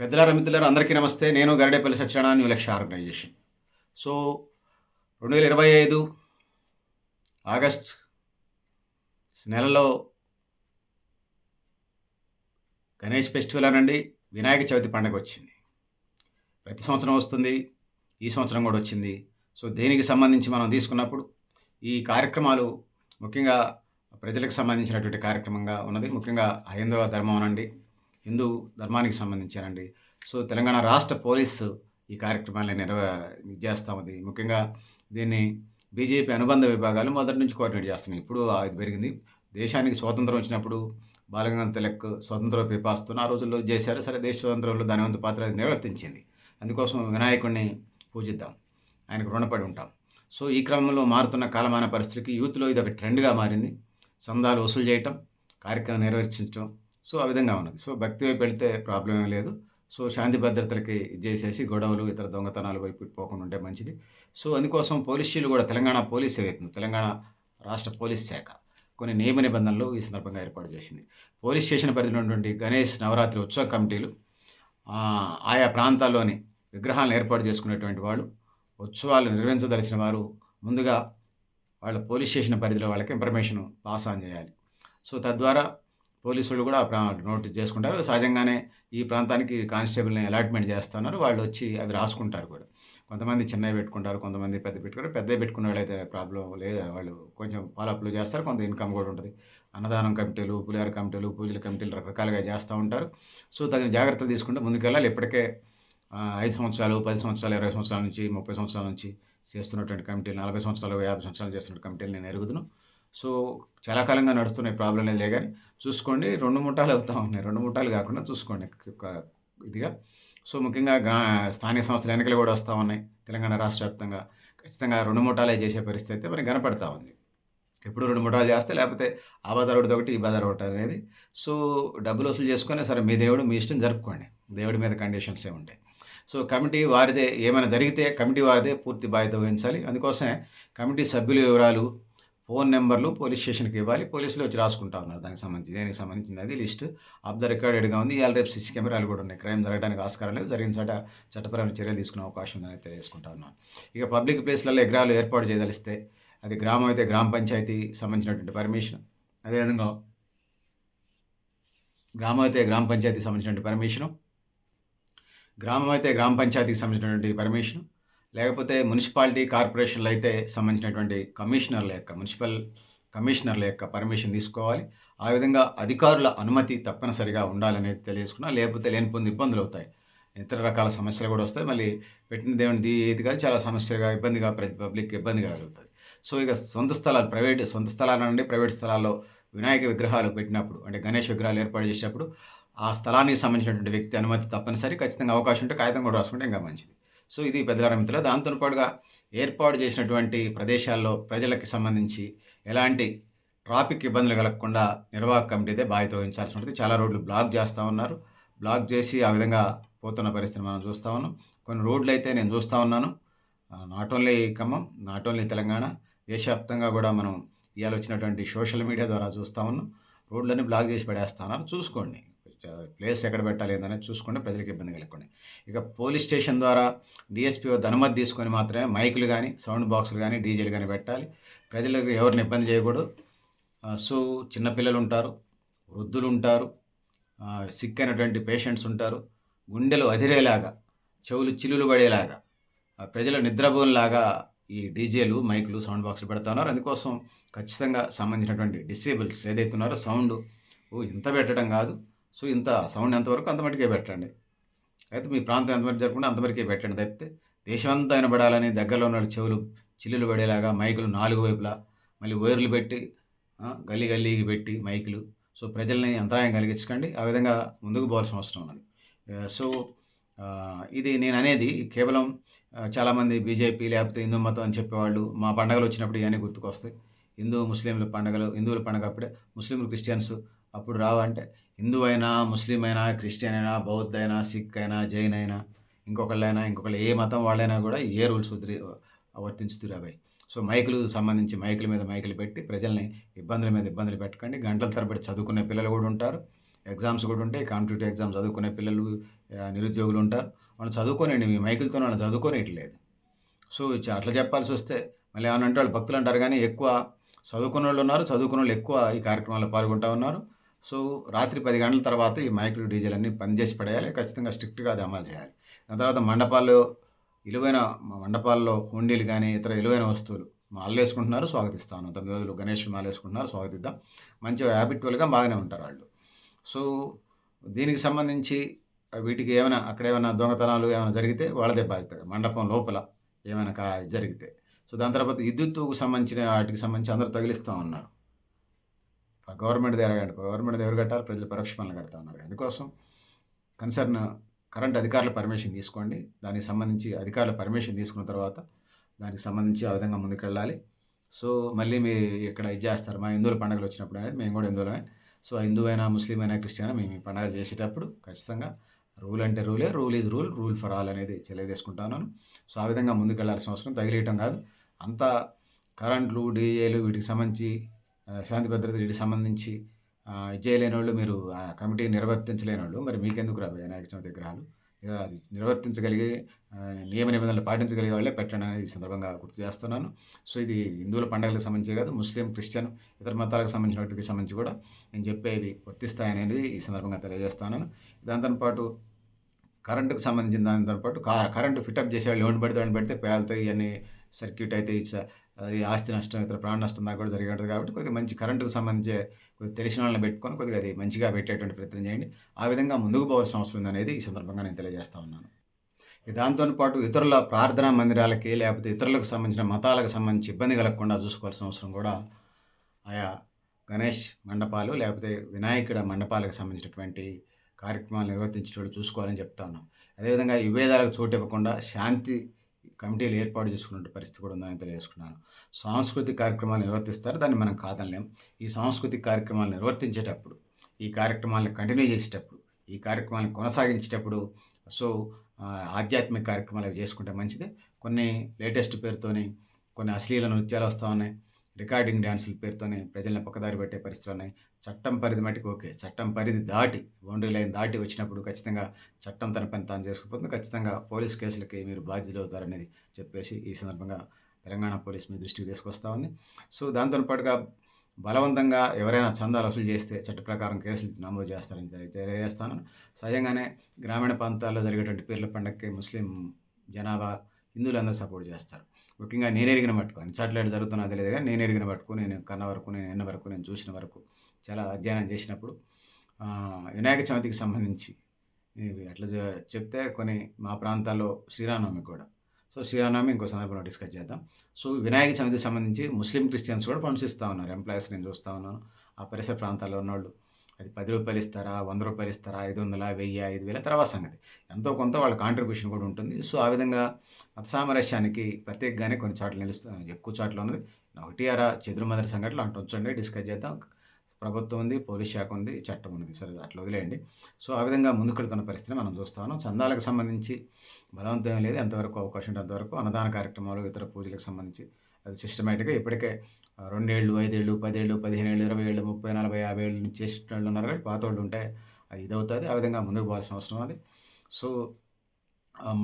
పెద్దలారా మిత్రులారు అందరికీ నమస్తే. నేను Garidepalli Satyanarayana new Lakshya organisation. So రెండు వేల ఇరవై ఐదు ఆగస్ట్ నెలలో గణేష్ ఫెస్టివల్ అనండి. వినాయక చవితి పండుగ వచ్చింది. ప్రతి సంవత్సరం వస్తుంది. ఈ సంవత్సరం కూడా వచ్చింది. సో దేనికి సంబంధించి మనం తీసుకున్నప్పుడు ఈ కార్యక్రమాలు ముఖ్యంగా ప్రజలకు సంబంధించినటువంటి కార్యక్రమంగా ఉన్నది. ముఖ్యంగా హైందవ ధర్మం అనండి. హిందూ ధర్మానికి సంబంధించారండి. సో తెలంగాణ రాష్ట్ర పోలీసు ఈ కార్యక్రమాన్ని నిర్వ ఇది చేస్తూ ఉంది ముఖ్యంగా దీన్ని బీజేపీ అనుబంధ విభాగాలు మొదటి నుంచి కోఆర్డినేట్ చేస్తున్నాయి. ఇప్పుడు ఇది పెరిగింది. దేశానికి స్వాతంత్రం వచ్చినప్పుడు బాలగంగాధర్ తిలక్ స్వతంత్ర పిపాస్తున్న ఆ రోజుల్లో చేశారు. సరే దేశ స్వాతంత్రంలో దానివంత పాత్ర నిర్వర్తించింది. అందుకోసం వినాయకుడిని పూజిద్దాం. ఆయనకు రుణపడి ఉంటాం. సో ఈ క్రమంలో మారుతున్న కాలమాన పరిస్థితికి యూత్లో ఇది ఒక ట్రెండ్గా మారింది. చందాలు వసూలు చేయటం కార్యక్రమం నిర్వహించడం సో ఆ విధంగా ఉన్నది. సో భక్తి వైపు వెళ్తే ప్రాబ్లం ఏం లేదు. సో శాంతి భద్రతలకి ఇది చేసేసి గొడవలు ఇతర దొంగతనాలు వైపు పోకుండా ఉంటే మంచిది. సో అందుకోసం పోలీసులు కూడా తెలంగాణ పోలీస్ ఏదైతుంది తెలంగాణ రాష్ట్ర పోలీస్ శాఖ కొన్ని నియమ నిబంధనలు ఈ సందర్భంగా ఏర్పాటు చేసింది. పోలీస్ స్టేషన్ పరిధిలో ఉన్నటువంటి గణేష్ నవరాత్రి ఉత్సవ కమిటీలు ఆయా ప్రాంతాల్లోని విగ్రహాలను ఏర్పాటు చేసుకునేటువంటి వాళ్ళు ఉత్సవాలు నిర్వహించదలిసిన వారు ముందుగా వాళ్ళ పోలీస్ స్టేషన్ పరిధిలో వాళ్ళకి ఇన్ఫర్మేషన్ పాస్ ఆన్ చేయాలి. సో తద్వారా పోలీసులు కూడా నోటీస్ చేసుకుంటారు. సహజంగానే ఈ ప్రాంతానికి కానిస్టేబుల్ని అలాట్మెంట్ చేస్తున్నారు. వాళ్ళు వచ్చి అవి రాసుకుంటారు కూడా. కొంతమంది చిన్నవి పెట్టుకుంటారు కొంతమంది పెద్ద పెట్టుకుంటారు. పెద్దవి పెట్టుకున్న వాళ్ళైతే ప్రాబ్లం లేదు. వాళ్ళు కొంచెం ఫాలోఅప్లు చేస్తారు. కొంత ఇన్కమ్ కూడా ఉంటుంది. అన్నదానం కమిటీలు పులిహార కమిటీలు పూజల కమిటీలు రకరకాలుగా చేస్తూ ఉంటారు. సో తగిన జాగ్రత్తలు తీసుకుంటే ముందుకెళ్ళాలి. ఇప్పటికే ఐదు సంవత్సరాలు పది సంవత్సరాలు ఇరవై సంవత్సరాల నుంచి ముప్పై సంవత్సరాల నుంచి చేస్తున్నటువంటి కమిటీలు నలభై సంవత్సరాలు యాభై సంవత్సరాలు చేస్తున్న కమిటీలు నేను ఎరుగుదును. సో చాలా కాలంగా నడుస్తున్న ప్రాబ్లం లేదు కానీ చూసుకోండి. రెండు ముఠాలు అవుతూ ఉన్నాయి. రెండు ముఠాలు కాకుండా చూసుకోండి. ఒక ఇదిగా. సో ముఖ్యంగా గ్రా స్థానిక సంస్థల ఎన్నికలు కూడా వస్తూ ఉన్నాయి. తెలంగాణ రాష్ట్ర వ్యాప్తంగా. ఖచ్చితంగా రెండు ముఠాలే చేసే పరిస్థితి అయితే మరి కనపడతా ఉంది. ఎప్పుడు రెండు ముఠాలు చేస్తే లేకపోతే ఆ బదారోడిది ఒకటి ఈ బదారోటి అనేది. సో డబ్బులు వసూలు చేసుకొని సరే మీ దేవుడు మీ ఇష్టం జరుపుకోండి. దేవుడి మీద కండిషన్స్ ఏ ఉంటాయి. సో కమిటీ వారిదే ఏమైనా జరిగితే కమిటీ వారిదే పూర్తి బాధ్యత వహించాలి. అందుకోసమే కమిటీ సభ్యుల వివరాలు ఫోన్ నెంబర్లు పోలీస్ స్టేషన్కి ఇవ్వాలి. పోలీసులు వచ్చి రాసుకుంటా ఉన్నారు. దానికి సంబంధించి దేనికి సంబంధించింది అది లిస్ట్. ఆఫ్ ద రికార్డెడ్గా ఉంది. ఇవాళ రేపు సీసీ కెమెరాలు కూడా ఉన్నాయి. క్రైమ్ జరగడానికి ఆస్కారం లేదు. జరిగిన చట చట్టపరమైన చర్యలు తీసుకునే అవకాశం ఉందని తెలియజేసుకుంటా ఉన్నాను ఇక పబ్లిక్ ప్లేస్లలో ఎగ్రాలు ఏర్పాటు చేయదలిస్తే అది గ్రామం అయితే గ్రామ పంచాయతీ సంబంధించినటువంటి పర్మిషన్. అదేవిధంగా గ్రామం అయితే గ్రామ పంచాయతీ సంబంధించినటువంటి పర్మిషను. గ్రామం అయితే గ్రామ పంచాయతీకి సంబంధించినటువంటి పర్మిషన్. లేకపోతే మున్సిపాలిటీ కార్పొరేషన్లు అయితే సంబంధించినటువంటి కమిషనర్ల యొక్క మున్సిపల్ కమిషనర్ల యొక్క పర్మిషన్ తీసుకోవాలి. ఆ విధంగా అధికారుల అనుమతి తప్పనిసరిగా ఉండాలనేది తెలియజేసుకున్నా లేకపోతే లేని పొంది ఇబ్బందులు అవుతాయి. ఇతర రకాల సమస్యలు కూడా వస్తాయి. మళ్ళీ పెట్టిన దేవుని ఇది కాదు చాలా సమస్యగా ఇబ్బందిగా ప్రతి పబ్లిక్ ఇబ్బందిగా కలుగుతుంది సో ఇక సొంత స్థలాలు ప్రైవేట్ సొంత స్థలాలు నుండి ప్రైవేట్ స్థలాల్లో వినాయక విగ్రహాలు పెట్టినప్పుడు అంటే గణేష్ విగ్రహాలు ఏర్పాటు చేసినప్పుడు ఆ స్థలానికి సంబంధించినటువంటి వ్యక్తి అనుమతి తప్పనిసరి. ఖచ్చితంగా అవకాశం ఉంటే కాగితం కూడా రాసుకుంటే ఇంకా మంచిది. సో ఇది పెద్దలార మిత్రులు దాంతో పాటుగా ఏర్పాటు చేసినటువంటి ప్రదేశాల్లో ప్రజలకు సంబంధించి ఎలాంటి ట్రాఫిక్ ఇబ్బందులు కలగకుండా నిర్వాహక కమిటీ అయితే బాధ్యత వహించాల్సి ఉంటుంది చాలా రోడ్లు బ్లాక్ చేస్తూ ఉన్నారు. బ్లాక్ చేసి ఆ విధంగా పోతున్న పరిస్థితిని మనం చూస్తూ ఉన్నాం. కొన్ని రోడ్లు అయితే నేను చూస్తూ ఉన్నాను. Not only Khammam not only Telangana దేశవ్యాప్తంగా కూడా మనం ఇవాళ వచ్చినటువంటి సోషల్ మీడియా ద్వారా చూస్తూ ఉన్నాం. రోడ్లన్నీ బ్లాక్ చేసి పడేస్తా ఉన్నారు. చూసుకోండి. ప్లేస్ ఎక్కడ పెట్టాలి ఏందనేది చూసుకుంటే ప్రజలకు ఇబ్బంది కలగకుండా ఇక పోలీస్ స్టేషన్ ద్వారా డిఎస్పీ వద్ద అనుమతి తీసుకొని మాత్రమే మైకులు కానీ సౌండ్ బాక్సులు కానీ డీజేలు కానీ పెట్టాలి. ప్రజలకు ఎవరిని ఇబ్బంది చేయకూడదు. సో చిన్నపిల్లలు ఉంటారు వృద్ధులు ఉంటారు సిక్ అయినటువంటి పేషెంట్స్ ఉంటారు. గుండెలు అదిరేలాగా చెవులు చిలులు పడేలాగా ఆ, ప్రజల నిద్రపోలాగా ఈ డీజేలు మైకులు సౌండ్ బాక్సులు పెడతా ఉన్నారు. అందుకోసం ఖచ్చితంగా సంబంధించినటువంటి డిసేబుల్స్ ఏదైతే ఉన్నారో సౌండ్ ఓ ఇంత పెట్టడం కాదు. సో ఇంత సౌండ్ ఎంతవరకు అంతమటుకే పెట్టండి అయితే మీ ప్రాంతం ఎంతవరకు జరగకుండా అంతవరకే పెట్టండి తప్పితే దేశమంతా వినబడాలని దగ్గరలో ఉన్న చెవులు చిల్లులు పడేలాగా మైకులు నాలుగు వైపులా మళ్ళీ వైర్లు పెట్టి గల్లీ గల్లీకి పెట్టి మైకులు. సో ప్రజల్ని అంతరాయం కలిగించకండి. ఆ విధంగా ముందుకు పోవాల్సిన అవసరం ఉన్నది. సో ఇది నేను అనేది కేవలం చాలామంది బీజేపీ లేకపోతే హిందూ మతం అని చెప్పేవాళ్ళు మా పండగలు వచ్చినప్పుడు ఇవన్నీ గుర్తుకొస్తాయి. హిందూ ముస్లింల పండగలు హిందువుల పండగ అప్పుడే ముస్లింలు క్రిస్టియన్స్ అప్పుడు రావంటే హిందూ అయినా ముస్లిం అయినా క్రిస్టియన్ అయినా బౌద్ధ అయినా సిక్ అయినా జైన్ అయినా ఇంకొకళ్ళైనా ఇంకొకళ్ళు ఏ మతం వాళ్ళైనా కూడా ఏ రూల్స్ వదిలి వర్తించుతురు అవి సో మైకులు సంబంధించి మైకుల మీద మైకులు పెట్టి ప్రజల్ని ఇబ్బందుల మీద ఇబ్బందులు పెట్టకండి. గంటల తరబడి చదువుకునే పిల్లలు కూడా ఉంటారు. ఎగ్జామ్స్ కూడా ఉంటాయి. కాంపిటేటివ్ ఎగ్జామ్స్ చదువుకునే పిల్లలు నిరుద్యోగులు ఉంటారు. వాళ్ళు చదువుకోనండి మీ మైకులతో వాళ్ళు చదువుకోనేయట్లేదు. సో అట్లా చెప్పాల్సి వస్తే మళ్ళీ ఏమన్నా అంటే వాళ్ళు భక్తులు అంటారు కానీ ఎక్కువ చదువుకున్న వాళ్ళు ఉన్నారు. చదువుకున్న వాళ్ళు ఎక్కువ ఈ కార్యక్రమాల్లో పాల్గొంటూ ఉన్నారు. సో రాత్రి పది గంటల తర్వాత ఈ మైకులు డీజిల్ అన్నీ పనిచేసి పడేయాలి ఖచ్చితంగా స్ట్రిక్ట్గా అది అమలు చేయాలి. దాని తర్వాత మండపాల్లో విలువైన మండపాల్లో హుండీలు కానీ ఇతర విలువైన వస్తువులు మాలు వేసుకుంటున్నారు స్వాగతిస్తాను. తొమ్మిది రోజులు గణేష్ మాల వేసుకుంటున్నారు స్వాగతిద్దాం మంచిగా హ్యాబిట్వల్గా బాగానే ఉంటారు వాళ్ళు. సో దీనికి సంబంధించి వీటికి ఏమైనా అక్కడ ఏమైనా దొంగతనాలు ఏమైనా జరిగితే వాళ్ళదే బాధ్యత. మండపం లోపల ఏమైనా కా జరిగితే. సో దాని తర్వాత విద్యుత్తుకు సంబంధించిన వాటికి సంబంధించి అందరూ తగిలిస్తూ ఉన్నారు. గవర్నమెంట్ దగ్గర గవర్నమెంట్ ఎవరు కట్టాలి ప్రజలు పరోక్ష పనులు కడతా ఉన్నారు. అందుకోసం కన్సర్న్ కరెంట్ అధికారుల పర్మిషన్ తీసుకోండి. దానికి సంబంధించి అధికారుల పర్మిషన్ తీసుకున్న తర్వాత దానికి సంబంధించి ఆ విధంగా ముందుకెళ్ళాలి. సో మళ్ళీ మీ ఇక్కడ ఇది చేస్తారు. మా హిందువుల పండుగలు వచ్చినప్పుడు అనేది మేము కూడా హిందువులమే. సో హిందూ అయినా ముస్లిం అయినా క్రిస్టియన్ అయినా మేము ఈ పండుగలు చేసేటప్పుడు ఖచ్చితంగా రూల్ అంటే రూలే rule is rule rule for all అనేది తెలియజేసుకుంటాను సో ఆ విధంగా ముందుకెళ్ళాల్సిన అవసరం తగిలేయటం కాదు. అంత కరెంట్లు డీఏలు వీటికి సంబంధించి శాంతి భద్రత వీటికి సంబంధించి చేయలేని వాళ్ళు మీరు ఆ కమిటీ నిర్వర్తించలేని వాళ్ళు మరి మీకెందుకు రాబోయే వినాయక చవితి విగ్రహాలు? ఇక అది నిర్వర్తించగలిగే నియమ నిబంధనలు పాటించగలిగే వాళ్ళే పెట్టండి అనేది ఈ సందర్భంగా గుర్తు చేస్తున్నాను. సో ఇది హిందువుల పండుగలకు సంబంధించి కాదు ముస్లిం క్రిస్టియన్ ఇతర మతాలకు సంబంధించిన వాటికి సంబంధించి కూడా నేను చెప్పేవి వర్తిస్తాయనేది ఈ సందర్భంగా తెలియజేస్తున్నాను. దాంతో పాటు కరెంటుకు సంబంధించిన దానితో పాటు కరెంటు ఫిటప్ చేసే వాళ్ళు ఎవరిని పడితే వాడిని పెడితే పేలుతో ఇవన్నీ సర్క్యూట్ అయితే ఈ ఆస్తి నష్టం ఇతర ప్రాణ నష్టం దాకా కూడా జరిగి ఉంటుంది కాబట్టి కొద్దిగా మంచి కరెంటుకు సంబంధించి కొద్దిగా తెలిసిన వాళ్ళని పెట్టుకొని కొద్దిగా అది మంచిగా పెట్టేటువంటి ప్రయత్నం చేయండి. ఆ విధంగా ముందుకు పోవాల్సిన అవసరం ఉందనేది ఈ సందర్భంగా నేను తెలియజేస్తా ఉన్నాను. దాంతో పాటు ఇతరుల ప్రార్థనా మందిరాలకి లేకపోతే ఇతరులకు సంబంధించిన మతాలకు సంబంధించి ఇబ్బంది కలగకుండా చూసుకోవాల్సిన అవసరం కూడా ఆయా గణేష్ మండపాలు లేకపోతే వినాయకుడ మండపాలకు సంబంధించినటువంటి కార్యక్రమాలు నిర్వర్తించేటోళ్ళు చూసుకోవాలని చెప్తా ఉన్నాం. అదేవిధంగా విభేదాలకు చోటు ఇవ్వకుండా శాంతి కమిటీలు ఏర్పాటు చేసుకున్న పరిస్థితి కూడా ఉందని తెలియజేసుకున్నాను. సాంస్కృతిక కార్యక్రమాలు నిర్వర్తిస్తారు దాన్ని మనం కాదనలేం. ఈ సాంస్కృతిక కార్యక్రమాలు నిర్వర్తించేటప్పుడు ఈ కార్యక్రమాలను కంటిన్యూ చేసేటప్పుడు ఈ కార్యక్రమాలను కొనసాగించేటప్పుడు సో ఆధ్యాత్మిక కార్యక్రమాలు చేసుకుంటే మంచిదే. కొన్ని లేటెస్ట్ పేరుతోని కొన్ని అశ్లీల నృత్యాలు వస్తూ ఉన్నాయి. రికార్డింగ్ డ్యాన్సుల పేరుతోనే ప్రజల్ని పక్కదారి పెట్టే పరిస్థితులు ఉన్నాయి. చట్టం పరిధి మటుకు ఓకే. చట్టం పరిధి దాటి బౌండరీ లైన్ దాటి వచ్చినప్పుడు ఖచ్చితంగా చట్టం తన పని తాను చేసుకుపోతుంది. ఖచ్చితంగా పోలీస్ కేసులకి మీరు బాధ్యులు అవుతారనేది చెప్పేసి ఈ సందర్భంగా తెలంగాణ పోలీస్ మీ దృష్టికి తీసుకొస్తా ఉంది. సో దాంతో పాటుగా బలవంతంగా ఎవరైనా చందాలు వసూలు చేస్తే చట్ట ప్రకారం కేసులు నమోదు చేస్తారని తెలియజేస్తాను. సహజంగానే గ్రామీణ ప్రాంతాల్లో జరిగేటువంటి పీర్ల పండగకి ముస్లిం జనాభా హిందువులందరూ సపోర్ట్ చేస్తారు. ముఖ్యంగా నేను ఎరిగిన మట్టుకు అన్ని జరుగుతున్నా తెలియదు కానీ నేను ఎరిగిన మట్టుకు నేను కన్న వరకు నేను ఎన్న వరకు నేను చూసిన వరకు చాలా అధ్యయనం చేసినప్పుడు వినాయక చవితికి సంబంధించి అట్లా చెప్తే కొన్ని మా ప్రాంతాల్లో శ్రీరామనవమి కూడా. సో శ్రీరామనవమి ఇంకో సందర్భంలో డిస్కస్ చేద్దాం. సో వినాయక చవితికి సంబంధించి ముస్లిం క్రిస్టియన్స్ కూడా పంపిస్తూ ఉన్నారు. ఎంప్లాయీస్ నేను చూస్తూ ఉన్నాను. ఆ పరిసర ప్రాంతాల్లో ఉన్నవాళ్ళు అది పది రూపాయలు ఇస్తారా వంద రూపాయలు ఇస్తారా ఐదు వందల వెయ్యి ఐదు వేల తర్వాత సంగతి. ఎంతో కొంత వాళ్ళ కాంట్రిబ్యూషన్ కూడా ఉంటుంది. సో ఆ విధంగా మత సామరస్యానికి ప్రత్యేకంగానే కొన్ని చోట్ల నిలుస్తూ ఎక్కువ చోట్ల ఉన్నది. ఒకటి అరా సంఘటనలు అంటూ వచ్చండి డిస్కస్ చేద్దాం. ప్రభుత్వం ఉంది పోలీస్ శాఖ ఉంది చట్టం ఉంది. సరే అట్లా వదిలేయండి. సో ఆ విధంగా ముందుకెళ్తున్న పరిస్థితిని మనం చూస్తాను చందాలకు సంబంధించి బలవంతం లేదు. ఎంతవరకు అవకాశం ఉంటే అంతవరకు అన్నదాన కార్యక్రమాలు ఇతర పూజలకు సంబంధించి అది సిస్టమేటిక్గా ఇప్పటికే రెండేళ్ళు ఐదేళ్ళు పదేళ్ళు పదిహేనేళ్ళు ఇరవై ఏళ్ళు ముప్పై నలభై యాభై ఏళ్ళు నుంచి చేసిన వాళ్ళు ఉన్నారు కాబట్టి పాత వాళ్ళు ఉంటే అది ఇదవుతుంది. ఆ విధంగా ముందుకు పోవాల్సిన అవసరం ఉంది సో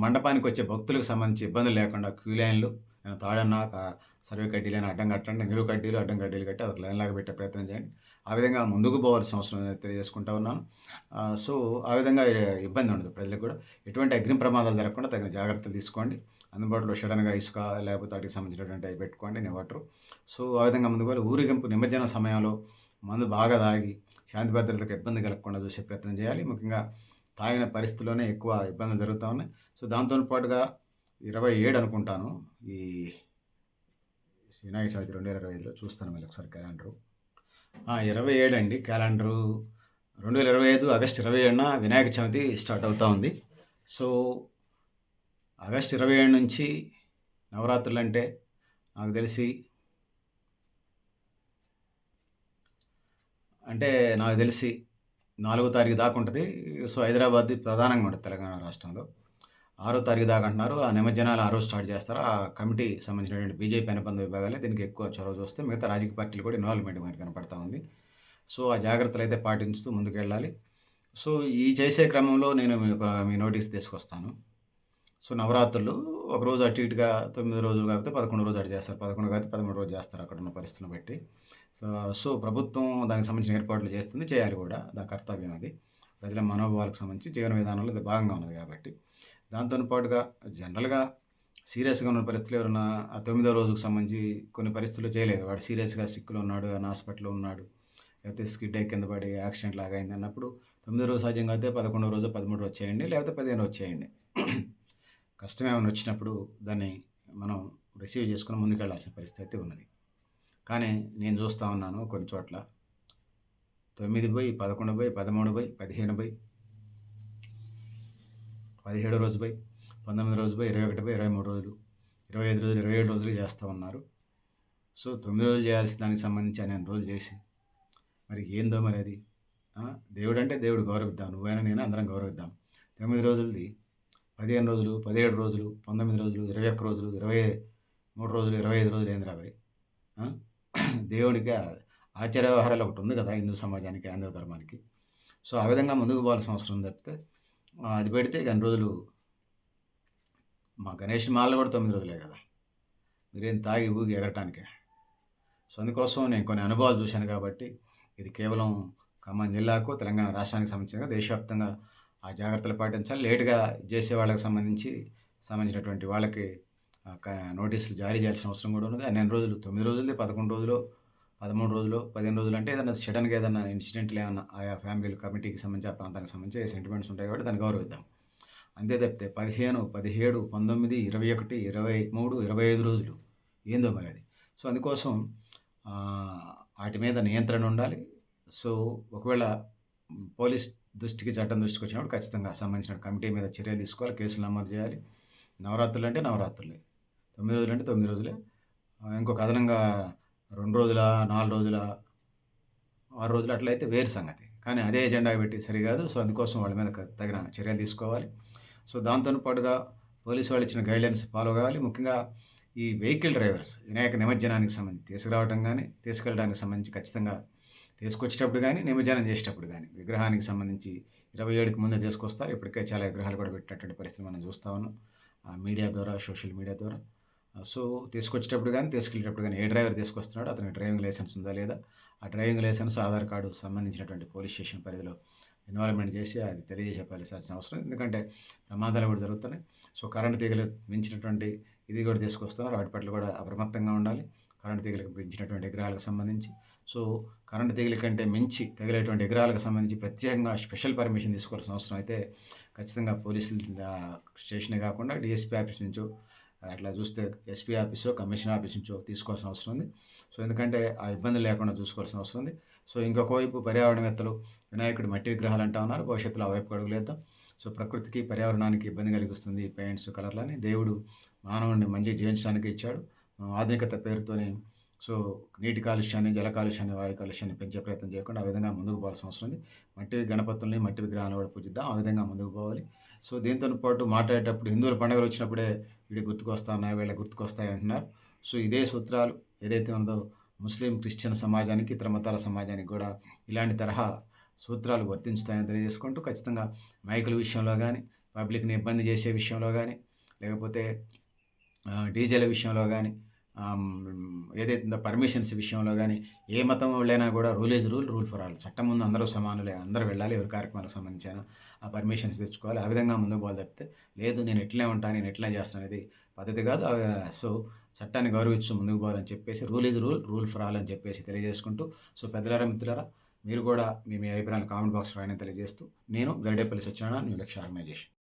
మండపానికి వచ్చే భక్తులకు సంబంధించి ఇబ్బందులు లేకుండా క్యూ లైన్లు నేను తాడన్నా సర్వే కడ్డీలు అని అడ్డం కట్టండి నిలువు కడ్డీలు అడ్డం కడ్డీలు కట్టి అది లైన్ లాగా పెట్టే ప్రయత్నం చేయండి. ఆ విధంగా ముందుకు పోవాల్సిన అవసరం తెలియజేసుకుంటా ఉన్నాను. సో ఆ విధంగా ఇబ్బంది ఉండదు ప్రజలకు కూడా. ఎటువంటి అగ్ని ప్రమాదాలు జరగకుండా తగిన జాగ్రత్తలు తీసుకోండి. అందుబాటులో సడన్గా ఇసుక లేకపోతే వాటికి సంబంధించినటువంటి అవి పెట్టుకోండి నివటరు సో ఆ విధంగా ముందుకు ఊరేగింపు నిమజ్జన సమయంలో మందు బాగా తాగి శాంతి భద్రతలకు ఇబ్బంది కలగకుండా చూసే ప్రయత్నం చేయాలి. ముఖ్యంగా తాగిన పరిస్థితుల్లోనే ఎక్కువ ఇబ్బందులు జరుగుతూ ఉన్నాయి. సో దాంతో పాటుగా ఇరవై ఏడు అనుకుంటాను. ఈ వినాయక చవితి రెండు వేల ఇరవై ఐదులో చూస్తాను మళ్ళీ ఒకసారి క్యాలెండరు. ఇరవై ఏడు అండి. క్యాలెండరు రెండు వేల ఇరవై ఐదు ఆగస్ట్ ఇరవై ఏడున వినాయక చవితి స్టార్ట్ అవుతూ ఉంది. సో ఆగస్ట్ ఇరవై ఏడు నుంచి నవరాత్రులు అంటే నాకు తెలిసి అంటే నాకు తెలిసి నాలుగో తారీఖు దాకా ఉంటుంది. సో హైదరాబాద్ ప్రధానంగా ఉంటుంది తెలంగాణ రాష్ట్రంలో. ఆరో తారీఖు దాకా అంటున్నారు. ఆ నిమజ్జనాలు ఆ రోజు స్టార్ట్ చేస్తారు? ఆ కమిటీ సంబంధించినటువంటి బీజేపీ అనుబంధ విభాగాలే దీనికి ఎక్కువ చొరవ చూస్తే మిగతా రాజకీయ పార్టీలు కూడా ఇన్వాల్వ్మెంట్ మనకి కనపడతా ఉంది. సో ఆ జాగ్రత్తలు అయితే పాటించుతూ ముందుకెళ్ళాలి. సో, ఈ చేసే క్రమంలో నేను మీ నోటీస్ తీసుకొస్తాను. సో, నవరాత్రులు ఒకరోజు అటు ఇటుగా తొమ్మిది రోజులు కాకపోతే 11 రోజులు అటు చేస్తారు. 11 కాకపోతే 13 రోజులు చేస్తారు అక్కడ ఉన్న పరిస్థితులను బట్టి. సో, సో, ప్రభుత్వం దానికి సంబంధించిన ఏర్పాట్లు చేస్తుంది. చేయాలి కూడా. దాని కర్తవ్యం అది. ప్రజల మనోభావాలకు సంబంధించి జీవన విధానంలో ఇది భాగంగా ఉన్నది కాబట్టి. దాంతో పాటుగా జనరల్‌గా సీరియస్‌గా ఉన్న పరిస్థితులు ఎవరైనా ఆ తొమ్మిదో రోజుకు సంబంధించి కొన్ని పరిస్థితులు చేయలేరు. వాడు సీరియస్‌గా సిక్కులో ఉన్నాడు, అని హాస్పిటల్‌లో ఉన్నాడు. లేకపోతే స్కిడ్ కింద పడి యాక్సిడెంట్ లాగా అయింది అన్నప్పుడు తొమ్మిదో రోజు సాధ్యం కాకపోతే పదకొండో రోజు పదమూడు రోజు చేయండి. లేకపోతే 15 రోజు చేయండి. కష్టం ఏమైనా వచ్చినప్పుడు దాన్ని మనం రిసీవ్ చేసుకుని ముందుకెళ్ళాల్సిన పరిస్థితి అయితే ఉన్నది. కానీ నేను చూస్తూ ఉన్నాను కొన్ని చోట్ల తొమ్మిది బై, 11 బై, 13 బై, 15 బై 17 రోజు బై, 19 రోజు బై, 21 బై, 23 రోజులు, 25 రోజులు, 27 రోజులు చేస్తా ఉన్నారు. సో, తొమ్మిది రోజులు చేయాల్సిన దానికి సంబంధించి అన్ని రోజులు చేసి మరి ఏందో మరి అది. దేవుడు అంటే దేవుడు గౌరవిద్దాం. నువ్వైనా నేను అందరం గౌరవిద్దాం. తొమ్మిది రోజులది 15 రోజులు, 17 రోజులు, 19 రోజులు, 21 రోజులు, 23 రోజులు, 25 రోజులు ఏంది రాబాయి దేవునికి దేవుడికి వ్యవహారాలు ఒకటి ఉంది కదా! హిందూ సమాజానికి, ఆంధ్ర ధర్మానికి. సో, ఆ విధంగా ముందుకు పోవాల్సిన అవసరం తప్పితే అది పెడితే ఇక రోజులు మా గణేష్ మాలలు కూడా తొమ్మిది రోజులే కదా! మీరేం తాగి ఊగి ఎగరటానికే. సో, అందుకోసం నేను కొన్ని అనుభవాలు చూశాను కాబట్టి ఇది కేవలం ఖమ్మం జిల్లాకు, తెలంగాణ రాష్ట్రానికి సంబంధించిన దేశవ్యాప్తంగా ఆ జాగ్రత్తలు పాటించాలి. లేటుగా చేసే వాళ్ళకి సంబంధించి సంబంధించినటువంటి వాళ్ళకి నోటీసులు జారీ చేయాల్సిన అవసరం కూడా ఉన్నది. నెల రోజులు తొమ్మిది రోజులది పదకొండు రోజులు పదమూడు రోజులు పదిహేను రోజులు అంటే ఏదైనా సడన్గా ఏదైనా ఇన్సిడెంట్లు ఏమన్నా ఆయా ఫ్యామిలీలు కమిటీకి సంబంధించి, ఆ ప్రాంతానికి సంబంధించి సెంటిమెంట్స్ ఉంటాయి కాబట్టి దాన్ని గౌరవిద్దాం. అంతే తప్పితే 15, 17, 19, 21, 23, 25 రోజులు ఏందో మరి అది. సో, అందుకోసం వాటి మీద నియంత్రణ ఉండాలి. సో, ఒకవేళ పోలీస్ దృష్టికి, చట్టం దృష్టికి వచ్చినప్పుడు ఖచ్చితంగా సంబంధించిన కమిటీ మీద చర్యలు తీసుకోవాలి. కేసులు నమోదు చేయాలి. నవరాత్రులు అంటే నవరాత్రులే. తొమ్మిది రోజులు అంటే తొమ్మిది రోజులే. ఇంకొక అదనంగా రెండు రోజుల నాలుగు రోజుల ఆరు రోజులు అట్లయితే వేరు సంగతి. కానీ అదే ఎజెండా పెట్టి సరికాదు. సో, అందుకోసం వాళ్ళ మీద తగిన చర్యలు తీసుకోవాలి. సో, దాంతోని పాటుగా పోలీసు వాళ్ళు ఇచ్చిన గైడ్‌లైన్స్ ఫాలో కావాలి. ముఖ్యంగా ఈ వెహికల్ డ్రైవర్స్ వినాయక నిమజ్జనానికి సంబంధించి తీసుకురావటం కానీ తీసుకెళ్ళడానికి సంబంధించి ఖచ్చితంగా తీసుకొచ్చేటప్పుడు కానీ నిమజ్జనం చేసేటప్పుడు కానీ విగ్రహానికి సంబంధించి 27కి ముందే తీసుకొస్తారు. ఇప్పటికే చాలా విగ్రహాలు కూడా పెట్టినటువంటి పరిస్థితి మనం చూస్తా ఉన్నాం. మీడియా ద్వారా, సోషల్ మీడియా ద్వారా. సో, తీసుకొచ్చేటప్పుడు కానీ తీసుకెళ్ళేటప్పుడు కానీ ఏ డ్రైవర్ తీసుకొస్తున్నాడు అతనికి డ్రైవింగ్ లైసెన్స్ ఉందా లేదా? ఆ డ్రైవింగ్ లైసెన్స్, ఆధార్ కార్డు సంబంధించినటువంటి పోలీస్ స్టేషన్ పరిధిలో ఇన్వాల్వ్‌మెంట్ చేసి అది తెలియజేయాల్సిన అవసరం ఎందుకంటే ప్రమాదాలు కూడా జరుగుతున్నాయి. సో, కరెంటు తీగలు మించినటువంటి ఇది కూడా తీసుకొస్తున్నారు. వాటి పట్ల కూడా అప్రమత్తంగా ఉండాలి. కరెంట్ తీగలకు మించినటువంటి విగ్రహాలకు సంబంధించి. సో, కరెంట్ తీగల కంటే మించి తగిలేటువంటి విగ్రహాలకు సంబంధించి ప్రత్యేకంగా స్పెషల్ పర్మిషన్ తీసుకోవాల్సిన అవసరం అయితే ఖచ్చితంగా పోలీసులు స్టేషనే కాకుండా డిఎస్పీ ఆఫీస్ నుంచో, అట్లా చూస్తే ఎస్పీ ఆఫీసో, కమిషనర్ ఆఫీస్ నుంచో తీసుకోవాల్సిన అవసరం ఉంది. సో, ఎందుకంటే ఆ ఇబ్బందులు లేకుండా చూసుకోవాల్సిన అవసరం ఉంది. సో, ఇంకొక వైపు పర్యావరణవేత్తలు వినాయకుడు మట్టి విగ్రహాలు అంటా ఉన్నారు. భవిష్యత్తులో ఆ వైపు అడుగులేద్దాం. సో, ప్రకృతికి, పర్యావరణానికి ఇబ్బంది కలిగిస్తుంది పెయింట్స్, కలర్లని. దేవుడు మానవుడిని మంచిగా జీవించడానికి ఇచ్చాడు. ఆధునికత పేరుతోని సో, నీటి కాలుష్యాన్ని, జల కాలుష్యాన్ని, వాయు కాలుష్యాన్ని పెంచే ప్రయత్నం చేయకుండా ఆ విధంగా ముందుకు పోవాల్సిన అవసరం ఉంది. మట్టి గణపతుల్ని, మట్టి విగ్రహాలను కూడా పూజిద్దాం. ఆ విధంగా ముందుకు పోవాలి. సో, దీంతో పాటు మాట్లాడేటప్పుడు హిందువుల పండుగలు వచ్చినప్పుడే వీడి గుర్తుకొస్తున్నాయి, వీళ్ళ గుర్తుకొస్తాయి అంటున్నారు. సో, ఇదే సూత్రాలు ఏదైతే ఉందో ముస్లిం, క్రిస్టియన్ సమాజానికి, ఇతర మతాల సమాజానికి కూడా ఇలాంటి తరహా సూత్రాలు వర్తించుతాయని తెలియజేసుకుంటూ ఖచ్చితంగా మైకుల విషయంలో కానీ పబ్లిక్‌ని ఇబ్బంది చేసే విషయంలో కానీ లేకపోతే డీజేల విషయంలో కానీ ఏదైతే ఉందో పర్మిషన్స్ విషయంలో కానీ ఏ మతం వాళ్ళైనా కూడా rule is rule, rule for all. చట్టం ముందు అందరూ సమానులే. అందరూ వెళ్ళాలి. ఎవరి కార్యక్రమాలకు సంబంధించిన ఆ పర్మిషన్స్ తెచ్చుకోవాలి. ఆ విధంగా ముందుకు పోవాలి తప్పితే, లేదు నేను ఇట్లే ఉంటాను నేను ఇట్లా చేస్తాను అనేది పద్ధతి కాదు. సో, చట్టాన్ని గౌరవిస్తూ ముందుకు పోవాలని చెప్పేసి rule is rule, rule for all అని చెప్పేసి తెలియజేసుకుంటూ, సో, పెద్దలారా, మిత్రులారా మీరు కూడా మీ మీ అభిప్రాయాలు కామెంట్ బాక్స్ రాయని తెలియజేస్తూ, నేను గరిడేపల్లి సత్యనారాయణ న్యూ లక్ష్య ఆర్గనైజేషన్.